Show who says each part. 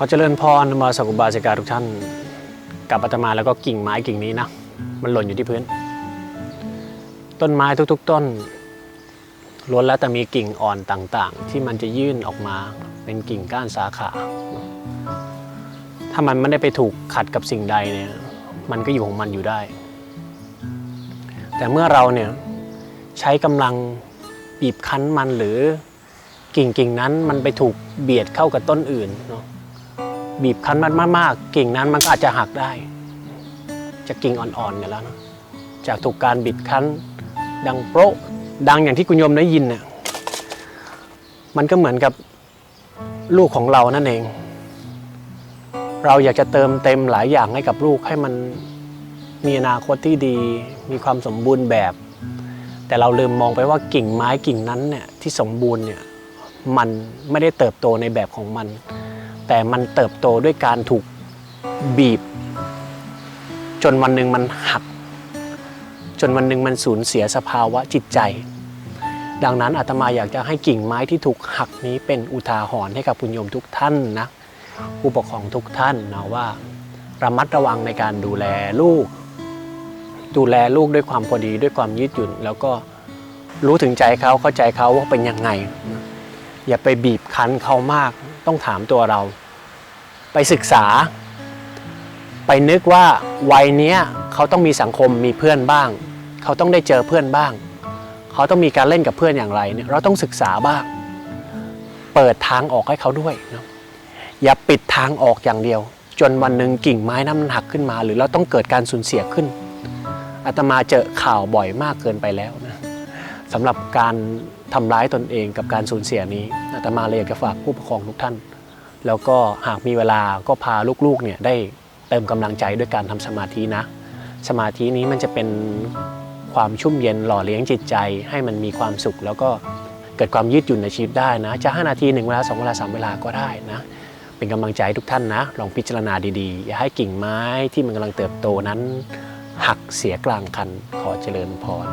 Speaker 1: ขอเจริญพรมาสักุบาสิกาทุกท่านกับอาตมาแล้วก็กิ่งไม้กิ่งนี้นะ มันหล่นอยู่ที่พื้น ต้นไม้ทุก ๆ ต้นล้วนแล้วแต่มีกิ่งอ่อนต่างๆ ที่มันจะยื่นออกมาเป็นกิ่งก้านสาขา ถ้ามันไม่ได้ไปถูกขัดกับสิ่งใดเนี่ยมันก็อยู่ของมันอยู่ได้ แต่เมื่อเราเนี่ยใช้กำลังบีบคั้นมันหรือกิ่งกิ่งๆนั้นมันไปถูกเบียดเข้ากับต้นอื่นเนาะ บีบคั้นมันมากๆ กิ่งนั้นมันก็อาจจะหักได้ จะกิ่งอ่อนๆกันแล้วนะจากถูกการบิดคั้น ดังโปรดังอย่างที่คุณโยมได้ยินเนี่ยมันก็เหมือนกับลูกของเรานั่นเอง เราอยากจะเติมเต็มหลายอย่างให้กับลูกให้มันมีอนาคตที่ดี มีความสมบูรณ์แบบ แต่เราลืมมองไปว่ากิ่งไม้กิ่งนั้นเนี่ยที่สมบูรณ์เนี่ยมันไม่ได้เติบโตในแบบของมัน แต่มันเติบโตด้วยการถูกบีบ จนวันหนึ่งมันหัก จนวันหนึ่งมันสูญเสียสภาวะจิตใจ ดังนั้นอาตมาอยากจะให้กิ่งไม้ที่ถูกหักนี้เป็นอุทาหรณ์ให้กับคุณโยมทุกท่านนะผู้ปกครองทุกท่านนะว่าระมัดระวังในการดูแลลูก ดูแลลูกด้วยความพอดีด้วยความยืดหยุ่น แล้วก็รู้ถึงใจเขาเข้าใจเขาว่าเป็นยังไง อย่าไปบีบคั้นเขามาก ต้องถามตัวเรา ไปศึกษา ไปนึกว่าวัยเนี้ยเขาต้องมีสังคมมีเพื่อนบ้าง เขาต้องได้เจอเพื่อนบ้าง เขาต้องมีการเล่นกับเพื่อนอย่างไรเนี่ยเราต้องศึกษาบ้าง เปิดทางออกให้เขาด้วยนะอย่าปิดทางออกอย่างเดียว จนวันหนึ่งกิ่งไม้นั้นมันหักขึ้นมา หรือเราต้องเกิดการสูญเสียขึ้นอาตมาเจอข่าวบ่อยมากเกินไปแล้วนะ สำหรับการทำร้ายตนเองกับการสูญเสียนี้อาตมาเลยอยากจะฝากผู้ปกครองทุกท่าน แล้วก็หากมีเวลาก็พาลูกๆเนี่ยได้เติมกำลังใจด้วยการทำสมาธินะ สมาธินี้มันจะเป็นความชุ่มเย็นหล่อเลี้ยงจิตใจ ให้มันมีความสุข แล้วก็เกิดความยืดหยุ่นในชีวิตได้นะ จะ5นาที1เวลา2เวลา3เวลาก็ได้นะ เป็นกำลังใจทุกท่านนะ ลองพิจารณาดีๆ อย่าให้กิ่งไม้ที่มันกำลังเติบโตนั้น หักเสียกลางคันขอเจริญพร